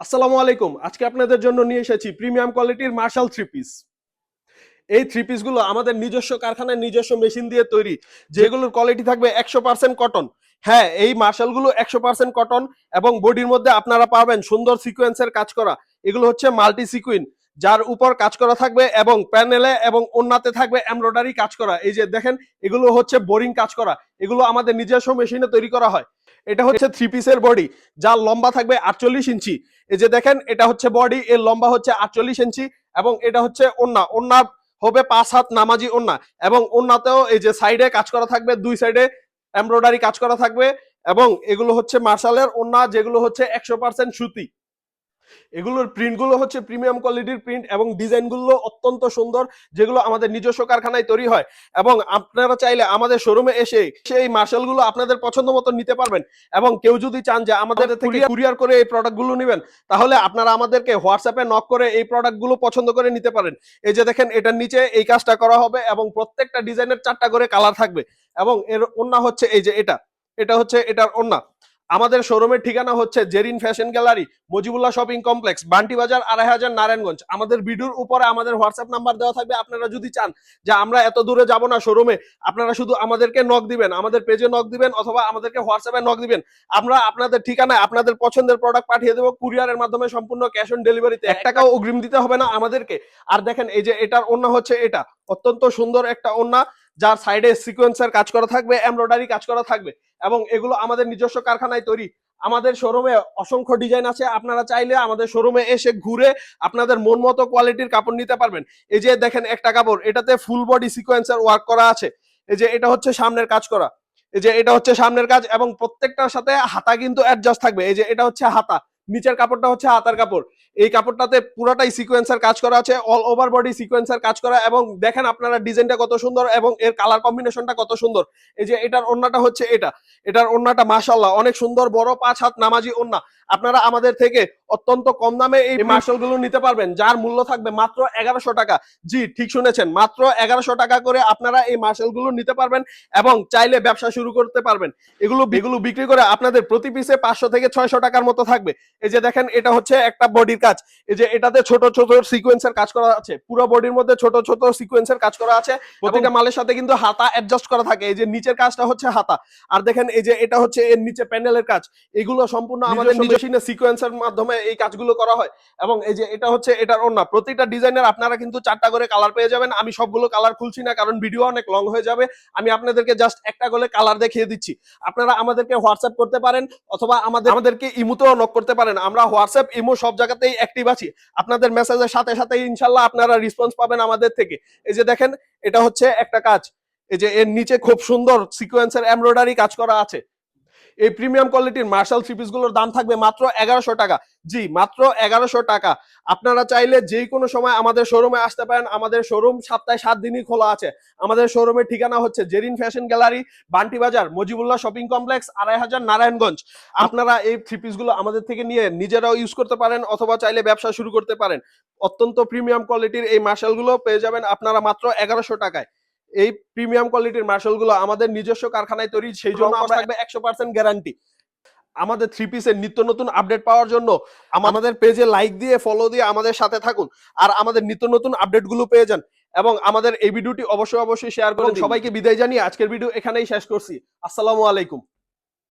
আসসালামু আলাইকুম। আজকে আপনাদের জন্য নিয়ে এসেছি প্রিমিয়াম কোয়ালিটির মার্শাল থ্রি পিস এই থ্রি পিসগুলো আমাদের নিজস্ব কারখানায় নিজস্ব মেশিন দিয়ে তৈরি, যেগুলোর কোয়ালিটি থাকবে একশো পার্সেন্ট কটন হ্যাঁ এই মার্শালগুলো একশো পার্সেন্ট কটন এবং বডির মধ্যে আপনারা পাবেন সুন্দর সিকোয়েন্সের কাজ করা। এগুলো হচ্ছে মাল্টি সিকুইন যার উপর কাজ করা থাকবে এবং প্যানেলে এবং ওন্নাতে থাকবে এমব্রয়ডারি কাজ করা। এই যে দেখেন, এগুলো হচ্ছে বোরিং কাজ করা। এগুলো আমাদের নিজস্ব মেশিনে তৈরি করা হয়। এটা হচ্ছে থ্রি পিসের বডি যার লম্বা থাকবে আটচল্লিশ ইঞ্চি। এই যে দেখেন, এটা হচ্ছে বডি এর লম্বা হচ্ছে আটচল্লিশ ইঞ্চি এবং এটা হচ্ছে ওন্না ওন্না হবে পাঁচ হাত নামাজি ওন্না এবং ওন্নাতেও এই যে সাইডে কাজ করা থাকবে, দুই সাইডে এমব্রয়ডারি কাজ করা থাকবে এবং এগুলো হচ্ছে মার্শালের ওন্না যেগুলো হচ্ছে একশো পার্সেন্ট সুতি। এগুলোর প্রিন্টগুলো হচ্ছে প্রিমিয়াম কোয়ালিটির প্রিন্ট এবং ডিজাইনগুলো অত্যন্ত সুন্দর যেগুলো আমাদের নিজস্ব কারখানায় তৈরি হয়। এবং আপনারা চাইলে আমাদের শোরুমে এসে সেই মার্শালগুলো আপনাদের পছন্দ মতো নিতে পারবেন। এবং কেউ যদি চান যে আমাদের থেকে কুরিয়ার করে এই প্রোডাক্টগুলো নেবেন তাহলে আপনারা আমাদেরকে হোয়াটসঅ্যাপে নক করে এই প্রোডাক্টগুলো পছন্দ করে নিতে পারেন। এই যে দেখেন এটার নিচে এই কাজটা করা হবে এবং প্রত্যেকটা ডিজাইনের চারটা করে কালার থাকবে। এবং এর ওন্না হচ্ছে এই যে এটা। এটা হচ্ছে এটার ওন্না আমাদের শোরুমের ঠিকানা হচ্ছে Zerin fashion gallery Mojibullah shopping complex Banti Bazar আড়াই হাজার নারায়ণগঞ্জ। আমাদের ভিডিওর উপরে আমাদের হোয়াটসঅ্যাপ নাম্বার দেওয়া থাকবে আপনারা যদি চান যে আমরা এত দূরে যাব না শোরুমে আপনারা শুধু আমাদেরকে নক দিবেন আমাদের পেজে নক দিবেন অথবা আমাদেরকে হোয়াটসঅ্যাপে নক দিবেন। আমরা আপনাদের ঠিকানায় আপনাদের পছন্দের প্রোডাক্ট পাঠিয়ে দেবো কুরিয়ারের মাধ্যমে সম্পূর্ণ ক্যাশ অন ডেলিভারিতে এক টাকাও অগ্রিম দিতে হবে না আমাদেরকে। আর দেখেন এই যে এটার ওন্না হচ্ছে এটা। অত্যন্ত সুন্দর একটা ওন্না যার সাইডে সিকোয়েন্সের কাজ করা থাকবে এমব্রয়ডারি কাজ করা থাকবে। এবং এগুলো আমাদের নিজস্ব কারখানায় তৈরি। আমাদের শোরুমে অসংখ্য ডিজাইন আছে। আপনারা চাইলে আমাদের শোরুমে এসে ঘুরে আপনাদের মন মতো কোয়ালিটির কাপড় নিতে পারবেন। এই যে দেখেন একটা কাপড়, এটাতে ফুল বডি সিকোয়েন্সের ওয়ার্ক করা আছে। এই যে এটা হচ্ছে সামনের কাজ করা। এই যে এটা হচ্ছে সামনের কাজ এবং প্রত্যেকটার সাথে হাতা কিন্তু অ্যাডজাস্ট থাকবে। এই যে এটা হচ্ছে হাতা। নিচের কাপড়টা হচ্ছে হাতার কাপড়। এই কাপড়টাতে পুরোটাই সিকোয়েন্সের কাজ করা আছে অল ওভার বডি সিকোয়েন্সের কাজ করা এবং দেখেন আপনারা ডিজাইনটা কত সুন্দর এবং এর কালার কম্বিনেশনটা কত সুন্দর। এই যে এটার ওন্নাটা হচ্ছে এটা। এটার ওন্নাটা মাশাল্লাহ অনেক সুন্দর বড় পাঁচ হাত নামাজি ওন্না আপনারা আমাদের থেকে অত্যন্ত কম দামে এই মার্শালগুলো নিতে পারবেন যার মূল্য থাকবে মাত্র এগারোশো টাকা। জি ঠিক শুনেছেন মাত্র এগারোশো টাকা করে আপনারা এই মার্শালগুলো নিতে পারবেন এবং চাইলে ব্যবসা শুরু করতে পারবেন। এগুলো এগুলো বিক্রি করে আপনাদের প্রতি পিসে পাঁচশো থেকে ছয়শো টাকার মতো থাকবে। এই যে দেখেন এটা হচ্ছে একটা বডির কাজ। এই যে এটাতে ছোট ছোট সিকোয়েন্সের কাজ করা আছে। পুরো বডির মধ্যে ছোট ছোট সিকোয়েন্সের কাজ করা আছে। প্রতিটা মালের সাথে কিন্তু হাতা অ্যাডজাস্ট করা থাকে। এই যে নিচের কাজটা হচ্ছে হাতা। আর দেখেন এই যে এটা হচ্ছে এর নিচে প্যানেলের কাজ। এগুলো সম্পূর্ণ আমাদের নিজস্ব সিকোয়েন্সের মাধ্যমে এই কাজগুলো করা হয়। এবং এই যে এটা হচ্ছে এটার অন্য প্রতিটা ডিজাইনের আপনারা কিন্তু চারটা করে কালার পেয়ে যাবেন। আমি সবগুলো কালার খুলছি না কারণ ভিডিও অনেক লং হয়ে যাবে। আমি আপনাদেরকে জাস্ট একটা করে কালার দেখিয়ে দিচ্ছি। আপনারা আমাদেরকে হোয়াটসঅ্যাপ করতে পারেন অথবা আমাদের আমাদেরকে ইমুতেও নক করতে পারেন। আমরা হোয়াটসঅ্যাপ ইমো সব জায়গাতেই অ্যাক্টিভ আছি। আপনাদের মেসেজের সাথে সাথে ইনশাল্লাহ আপনারা রেসপন্স পাবেন আমাদের থেকে। এই যে দেখেন, এটা হচ্ছে একটা কাজ। এই যে এর নিচে খুব সুন্দর সিকোয়েন্সের এমব্রয়ডারি কাজ করা আছে। এই প্রিমিয়াম কোয়ালিটির মার্শাল থ্রি গুলোর দাম থাকবে মাত্র এগারোশো টাকা। জি, মাত্র এগারোশো টাকা। আপনারা চাইলে যে কোনো সময় আমাদের শোরুমে আসতে পারেন। আমাদের শোরুম সপ্তাহে সাত দিনই খোলা আছে। আমাদের শোরুমের ঠিকানা হচ্ছে জেরিন ফ্যাশন গ্যালারি, বান্টি বাজার, মজিবুল্লাহ শপিং কমপ্লেক্স, আড়াই হাজার নারায়ণগঞ্জ। আপনারা এই থ্রি গুলো আমাদের থেকে নিয়ে নিজেরাও ইউজ করতে পারেন অথবা চাইলে ব্যবসা শুরু করতে পারেন। অত্যন্ত প্রিমিয়াম কোয়ালিটির এই মার্শালগুলো পেয়ে যাবেন আপনারা মাত্র এগারোশো টাকায়। এই প্রিমিয়াম কোয়ালিটির মার্শালগুলো আমাদের নিজস্ব কারখানায় তৈরি সেই জন্য আমরা থাকবে একশো পার্সেন্ট গ্যারান্টি আমাদের থ্রি পিসের নিত্য নতুন আপডেট পাওয়ার জন্য আমাদের পেজে লাইক দিয়ে ফলো দিয়ে আমাদের সাথে থাকুন আর আমাদের নিত্য নতুন আপডেটগুলো পেয়ে যান এবং আমাদের এই ভিডিওটি অবশ্যই অবশ্যই শেয়ার করুন সবাইকে বিদায় জানিয়ে আজকের ভিডিও এখানেই শেষ করছি। আসসালামু আলাইকুম।